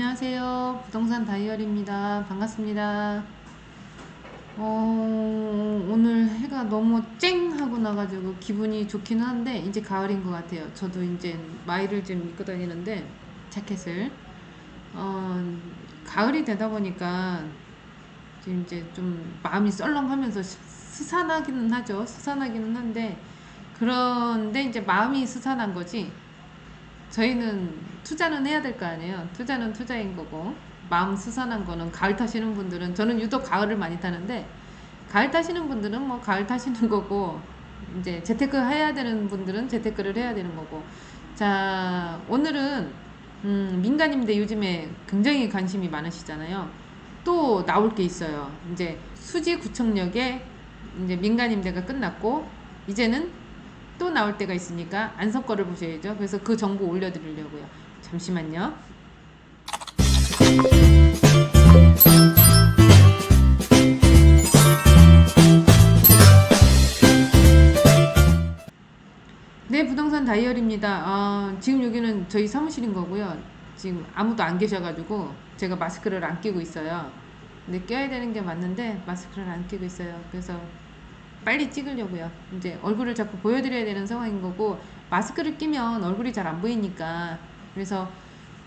안녕하세요. 부동산 다이어리입니다. 반갑습니다. 어, 오늘 해가 너무 쨍 하고 나가지고 기분이 좋기는 한데 이제 가을인 것 같아요. 저도 이제 마이를 좀 입고 다니는데 자켓을 어, 가을이 되다 보니까 지금 이제 좀 마음이 썰렁하면서 스- 스산하기는 하죠. 스산하기는 한데 그런데 이제 마음이 스산한 거지. 저희는 투자는 해야 될 거 아니에요. 투자는 투자인 거고 마음 스산한 거는 가을 타시는 분들은 저는 유독 가을을 많이 타는데 가을 타시는 분들은 뭐 가을 타시는 거고 이제 재테크 해야 되는 분들은 재테크를 해야 되는 거고 자 오늘은 음, 민간임대 요즘에 굉장히 관심이 많으시잖아요. 또 나올 게 있어요. 이제 수지 구청역에 이제 민간임대가 끝났고 이제는 또 나올 때가 있으니까 안성 거를 보셔야죠. 그래서 그 정보 올려드리려고요. 잠시만요. 네, 부동산 다이어리입니다. 아, 지금 여기는 저희 사무실인 거고요. 지금 아무도 안 계셔가지고 제가 마스크를 안 끼고 있어요. 근데 껴야 되는 게 맞는데 마스크를 안 끼고 있어요. 그래서 빨리 찍으려고요. 이제 얼굴을 자꾸 보여드려야 되는 상황인 거고 마스크를 끼면 얼굴이 잘 안 보이니까 그래서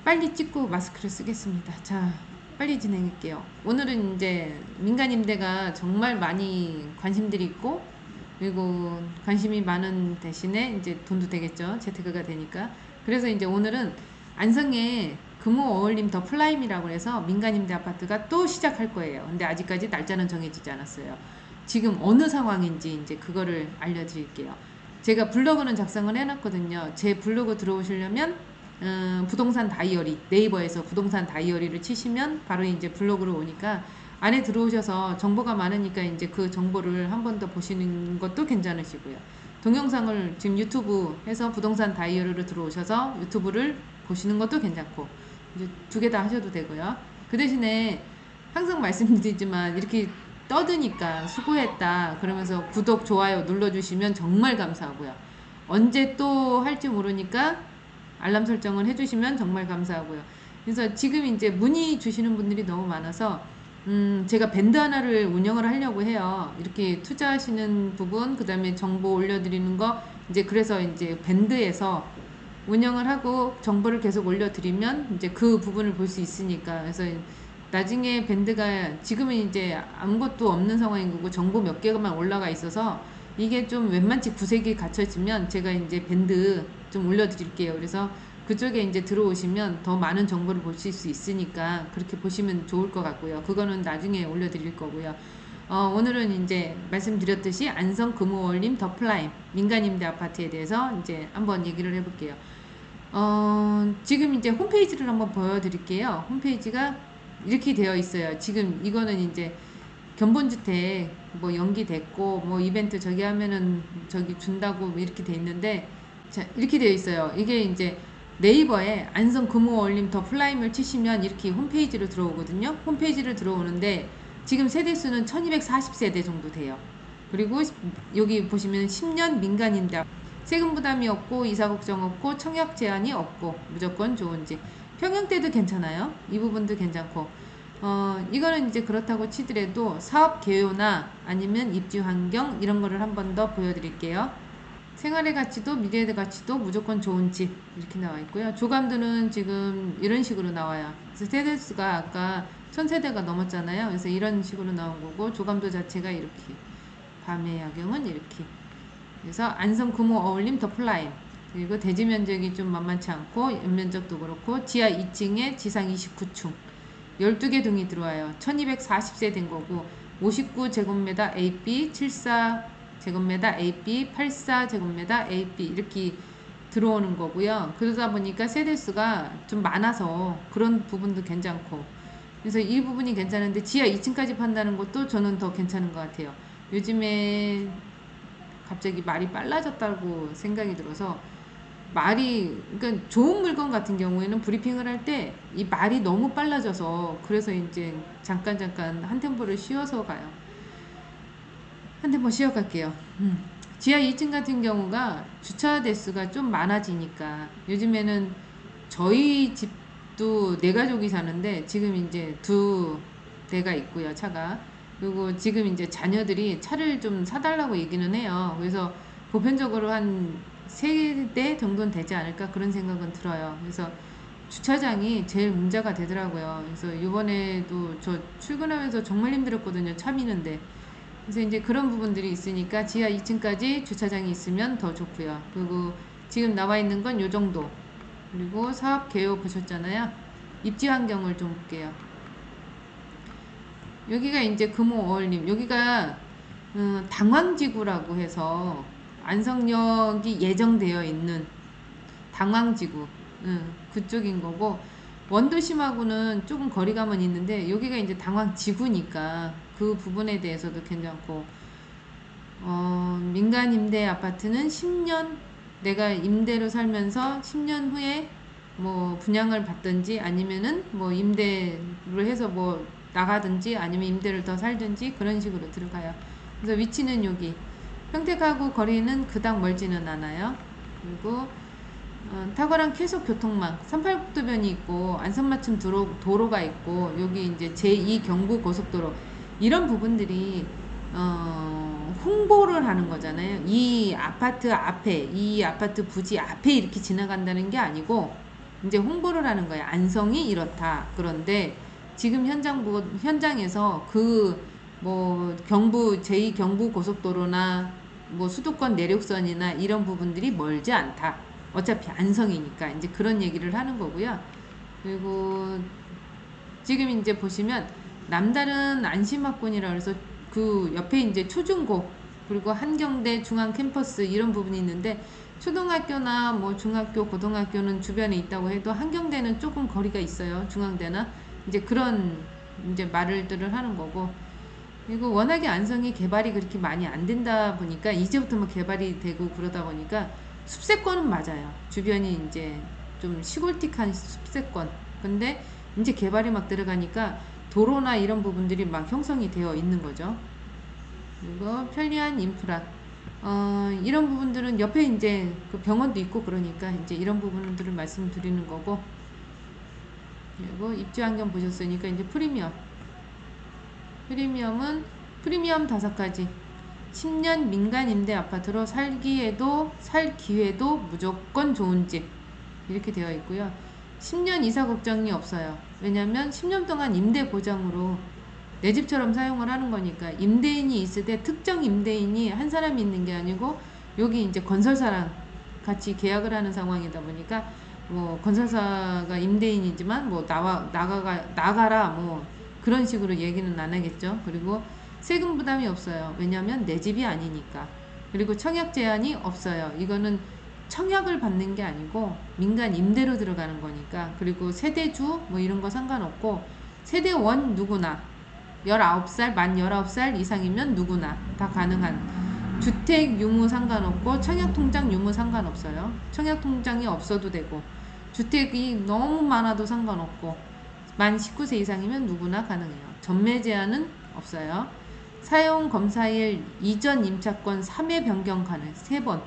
빨리 찍고 마스크를 쓰겠습니다. 자, 빨리 진행할게요. 오늘은 이제 민간 임대가 정말 많이 관심들이 있고 그리고 관심이 많은 대신에 이제 돈도 되겠죠. 재테크가 되니까. 그래서 이제 오늘은 안성에 금호 어울림 더 플라임이라고 해서 민간 임대 아파트가 또 시작할 거예요. 근데 아직까지 날짜는 정해지지 않았어요. 지금 어느 상황인지 이제 그거를 알려드릴게요. 제가 블로그는 작성을 해놨거든요. 제 블로그 들어오시려면 음, 부동산 다이어리 네이버에서 부동산 다이어리를 치시면 바로 이제 블로그로 오니까 안에 들어오셔서 정보가 많으니까 이제 그 정보를 한 번 더 보시는 것도 괜찮으시고요. 동영상을 지금 유튜브 해서 부동산 다이어리로 들어오셔서 유튜브를 보시는 것도 괜찮고 이제 두 개 다 하셔도 되고요. 그 대신에 항상 말씀드리지만 이렇게 떠드니까 수고했다 그러면서 구독 좋아요 눌러주시면 정말 감사하고요. 언제 또 할지 모르니까 알람 설정을 해주시면 정말 감사하고요. 그래서 지금 이제 문의 주시는 분들이 너무 많아서 음, 제가 밴드 하나를 운영을 하려고 해요. 이렇게 투자하시는 부분, 그 다음에 정보 올려드리는 거, 이제 그래서 이제 밴드에서 운영을 하고 정보를 계속 올려드리면 이제 그 부분을 볼 수 있으니까. 그래서 나중에 밴드가 지금은 이제 아무것도 없는 상황인 거고 정보 몇 개만 올라가 있어서 이게 좀 웬만치 구색이 갖춰지면 제가 이제 밴드 좀 올려드릴게요. 그래서 그쪽에 이제 들어오시면 더 많은 정보를 보실 수 있으니까 그렇게 보시면 좋을 것 같고요. 그거는 나중에 올려드릴 거고요. 어, 오늘은 이제 말씀드렸듯이 안성 금호월림 더 플라임 민간임대 아파트에 대해서 이제 한번 얘기를 해볼게요. 어, 지금 이제 홈페이지를 한번 보여드릴게요. 홈페이지가 이렇게 되어 있어요. 지금 이거는 이제 견본주택 뭐 연기됐고 뭐 이벤트 저기 하면은 저기 준다고 뭐 이렇게 돼 있는데 자 이렇게 되어 있어요. 이게 이제 네이버에 안성 금호 올림 더 플라임을 치시면 이렇게 홈페이지로 들어오거든요. 홈페이지를 들어오는데 지금 세대 수는 1240세대 정도 돼요. 그리고 여기 보시면 10년 민간임대 세금 부담이 없고 이사 걱정 없고 청약 제한이 없고 무조건 좋은 집 평형대도 괜찮아요. 이 부분도 괜찮고 어 이거는 이제 그렇다고 치더라도 사업 개요나 아니면 입지 환경 이런 거를 한 번 더 보여드릴게요. 생활의 가치도 미래의 가치도 무조건 좋은 집 이렇게 나와 있고요. 조감도는 지금 이런 식으로 나와요. 그래서 세대 수가 아까 천 세대가 넘었잖아요. 그래서 이런 식으로 나온 거고 조감도 자체가 이렇게 밤의 야경은 이렇게 그래서 안성 금호 어울림 더 플라임 그리고 대지 면적이 좀 만만치 않고 연면적도 그렇고 지하 2층에 지상 29층 12개 동이 들어와요. 1240세 된 거고 59제곱미터 AB 74제곱미터 AB 84제곱미터 AB 이렇게 들어오는 거고요. 그러다 보니까 세대수가 좀 많아서 그런 부분도 괜찮고 그래서 이 부분이 괜찮은데 지하 2층까지 판다는 것도 저는 더 괜찮은 것 같아요. 요즘에 갑자기 말이 빨라졌다고 생각이 들어서 말이 그러니까 좋은 물건 같은 경우에는 브리핑을 할 때 이 말이 너무 빨라져서 그래서 이제 잠깐 잠깐 한 템포를 쉬어서 가요. 한 템포 쉬어 갈게요. 음. 지하 2층 같은 경우가 주차 대수가 좀 많아지니까 요즘에는 저희 집 집도 네 가족이 사는데 지금 이제 두 대가 있고요 차가 그리고 지금 이제 자녀들이 차를 좀 사달라고 얘기는 해요 그래서 보편적으로 한 세 대 정도는 되지 않을까 그런 생각은 들어요 그래서 주차장이 제일 문제가 되더라고요 그래서 이번에도 저 출근하면서 정말 힘들었거든요 차 미는데 그래서 이제 그런 부분들이 있으니까 지하 2층까지 주차장이 있으면 더 좋고요. 그리고 지금 나와 있는 건요 정도. 그리고 사업 개요 보셨잖아요. 입지 환경을 좀 볼게요. 여기가 이제 금호 어울림. 여기가 음, 당황지구라고 해서 안성역이 예정되어 있는 당황지구. 음, 그쪽인 거고 원도심하고는 조금 거리감은 있는데 여기가 이제 당황지구니까 그 부분에 대해서도 괜찮고 어, 민간 임대 아파트는 10년 내가 임대로 살면서 10년 후에 뭐 분양을 받든지 아니면은 뭐 임대로 해서 뭐 나가든지 아니면 임대를 더 살든지 그런 식으로 들어가요. 그래서 위치는 여기 평택하고 거리는 그닥 멀지는 않아요. 그리고 어, 탁월한 쾌속 교통망 38국도변이 있고 안성맞춤 도로, 도로가 있고 여기 이제 제2 경부 고속도로 이런 부분들이 어, 홍보를 하는 거잖아요. 이 아파트 앞에 이 아파트 부지 앞에 이렇게 지나간다는 게 아니고 이제 홍보를 하는 거예요. 안성이 이렇다. 그런데 지금 현장 보, 현장에서 그 뭐 경부 제2 경부 고속도로나 뭐 수도권 내륙선이나 이런 부분들이 멀지 않다. 어차피 안성이니까 이제 그런 얘기를 하는 거고요. 그리고 지금 이제 보시면 남다른 안심학군이라 그래서 그 옆에 이제 초중고 그리고 한경대 중앙 캠퍼스 이런 부분이 있는데 초등학교나 뭐 중학교 고등학교는 주변에 있다고 해도 한경대는 조금 거리가 있어요 중앙대나 이제 그런 이제 말들을 하는 거고 그리고 워낙에 안성이 개발이 그렇게 많이 안 된다 보니까 이제부터 뭐 개발이 되고 그러다 보니까 숲세권은 맞아요 주변이 이제 좀 시골틱한 숲세권 근데 이제 개발이 막 들어가니까 도로나 이런 부분들이 막 형성이 되어 있는 거죠. 그리고 편리한 인프라. 어, 이런 부분들은 옆에 이제 그 병원도 있고 그러니까 이제 이런 부분들을 말씀드리는 거고. 그리고 입지 환경 보셨으니까 이제 프리미엄. 프리미엄은 프리미엄 다섯 가지. 10년 민간 임대 아파트로 살기에도 살 기회도 무조건 좋은 집. 이렇게 되어 있고요. 10년 이사 걱정이 없어요. 왜냐면 10년 동안 임대 보장으로 내 집처럼 사용을 하는 거니까 임대인이 있을 때 특정 임대인이 한 사람이 있는 게 아니고 여기 이제 건설사랑 같이 계약을 하는 상황이다 보니까 뭐 건설사가 임대인이지만 뭐 나와 나가가 나가라 뭐 그런 식으로 얘기는 안 하겠죠. 그리고 세금 부담이 없어요. 왜냐하면 내 집이 아니니까. 그리고 청약 제한이 없어요. 이거는 청약을 받는 게 아니고 민간 임대로 들어가는 거니까 그리고 세대주 뭐 이런 거 상관없고 세대원 누구나 19살 만 19살 이상이면 누구나 다 가능한 주택 유무 상관없고 청약 통장 유무 상관없어요. 청약 통장이 없어도 되고 주택이 너무 많아도 상관없고 만 19세 이상이면 누구나 가능해요. 전매 제한은 없어요. 사용 검사일 이전 임차권 3회 변경 가능 3번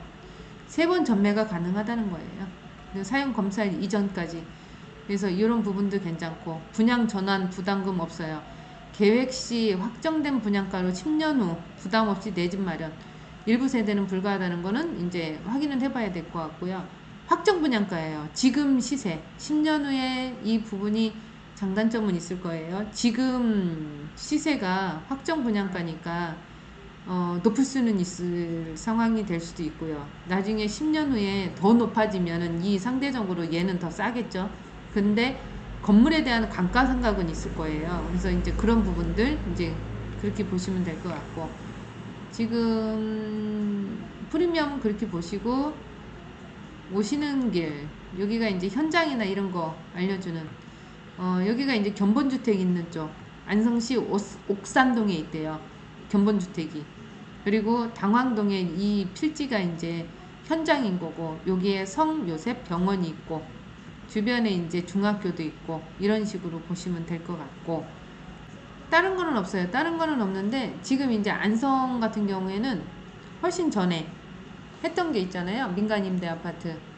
세번 전매가 가능하다는 거예요. 그 사용 검사 이전까지. 그래서 이런 부분도 괜찮고 분양 전환 부담금 없어요. 계획 시 확정된 분양가로 10년 후 부담 없이 내 집 마련. 일부 세대는 불가하다는 거는 이제 확인을 해봐야 될 것 같고요. 확정 분양가예요. 지금 시세. 10년 후에 이 부분이 장단점은 있을 거예요. 지금 시세가 확정 분양가니까 어, 높을 수는 있을 상황이 될 수도 있고요. 나중에 10년 후에 더 높아지면은 이 상대적으로 얘는 더 싸겠죠. 근데 건물에 대한 감가상각은 있을 거예요. 그래서 이제 그런 부분들 이제 그렇게 보시면 될 것 같고 지금 프리미엄 그렇게 보시고 오시는 길 여기가 이제 현장이나 이런 거 알려주는 어, 여기가 이제 견본주택 있는 쪽 안성시 옥, 옥산동에 있대요. 견본주택이. 그리고 당황동에 이 필지가 이제 현장인 거고 여기에 성 요셉 병원이 있고 주변에 이제 중학교도 있고 이런 식으로 보시면 될 것 같고 다른 거는 없어요. 다른 거는 없는데 지금 이제 안성 같은 경우에는 훨씬 전에 했던 게 있잖아요. 민간 임대 아파트.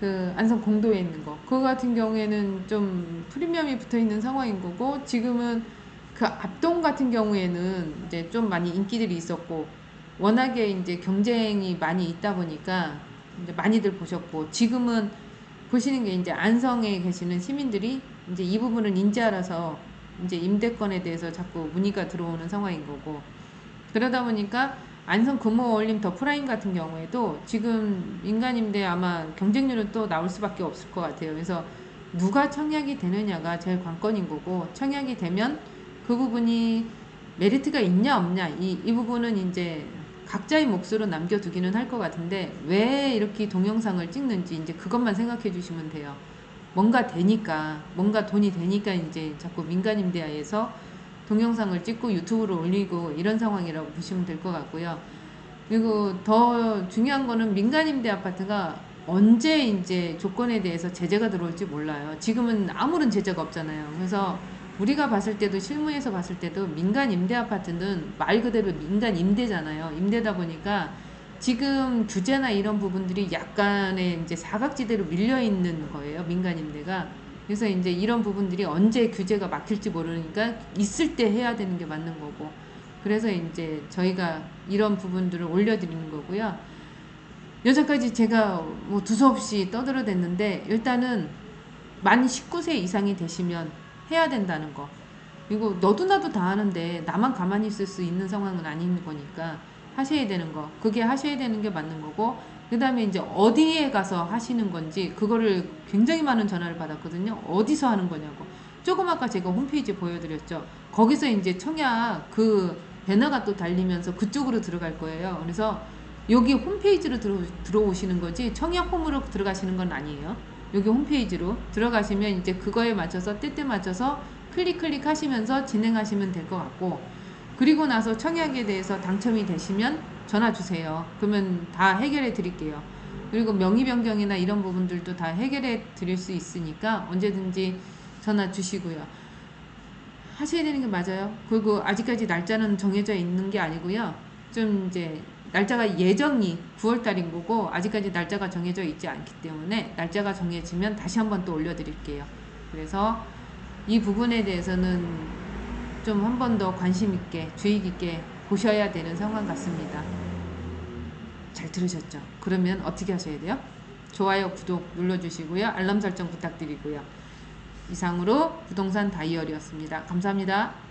그 안성 공도에 있는 거. 그거 같은 경우에는 좀 프리미엄이 붙어 있는 상황인 거고 지금은 그 앞동 같은 경우에는 이제 좀 많이 인기들이 있었고 워낙에 이제 경쟁이 많이 있다 보니까 이제 많이들 보셨고 지금은 보시는 게 이제 안성에 계시는 시민들이 이제 이 부분을 인지하라서 이제 임대권에 대해서 자꾸 문의가 들어오는 상황인 거고 그러다 보니까 안성 금호 올림 더 프라임 같은 경우에도 지금 민간 임대 아마 경쟁률은 또 나올 수밖에 없을 것 같아요. 그래서 누가 청약이 되느냐가 제일 관건인 거고 청약이 되면 그 부분이 메리트가 있냐 없냐 이, 이 부분은 이제 각자의 몫으로 남겨두기는 할 것 같은데 왜 이렇게 동영상을 찍는지 이제 그것만 생각해 주시면 돼요. 뭔가 되니까 뭔가 돈이 되니까 이제 자꾸 민간 임대하에서 동영상을 찍고 유튜브로 올리고 이런 상황이라고 보시면 될 것 같고요. 그리고 더 중요한 거는 민간 임대 아파트가 언제 이제 조건에 대해서 제재가 들어올지 몰라요. 지금은 아무런 제재가 없잖아요. 그래서 우리가 봤을 때도 실무에서 봤을 때도 민간 임대 아파트는 말 그대로 민간 임대잖아요. 임대다 보니까 지금 규제나 이런 부분들이 약간의 이제 사각지대로 밀려 있는 거예요. 민간 임대가. 그래서 이제 이런 부분들이 언제 규제가 막힐지 모르니까 있을 때 해야 되는 게 맞는 거고. 그래서 이제 저희가 이런 부분들을 올려드리는 거고요. 여기까지 제가 뭐 두서없이 떠들어댔는데 일단은 만 19세 이상이 되시면 해야 된다는 거. 그리고 너도 나도 다 하는데 나만 가만히 있을 수 있는 상황은 아닌 거니까 하셔야 되는 거. 그게 하셔야 되는 게 맞는 거고 그 다음에 이제 어디에 가서 하시는 건지 그거를 굉장히 많은 전화를 받았거든요. 어디서 하는 거냐고. 조금 아까 제가 홈페이지 보여드렸죠. 거기서 이제 청약 그 배너가 또 달리면서 그쪽으로 들어갈 거예요. 그래서 여기 홈페이지로 들어, 들어오시는 거지 청약 홈으로 들어가시는 건 아니에요. 여기 홈페이지로 들어가시면 이제 그거에 맞춰서 때때 맞춰서 클릭 클릭 하시면서 진행하시면 될 것 같고 그리고 나서 청약에 대해서 당첨이 되시면 전화 주세요. 그러면 다 해결해 드릴게요. 그리고 명의 변경이나 이런 부분들도 다 해결해 드릴 수 있으니까 언제든지 전화 주시고요. 하셔야 되는 게 맞아요. 그리고 아직까지 날짜는 정해져 있는 게 아니고요. 좀 이제 날짜가 예정이 9월 달인 거고 아직까지 날짜가 정해져 있지 않기 때문에 날짜가 정해지면 다시 한번 또 올려드릴게요. 그래서 이 부분에 대해서는 좀 한 번 더 관심 있게 주의 깊게 보셔야 되는 상황 같습니다. 잘 들으셨죠? 그러면 어떻게 하셔야 돼요? 좋아요, 구독 눌러주시고요. 알람 설정 부탁드리고요. 이상으로 부동산 다이어리였습니다. 감사합니다.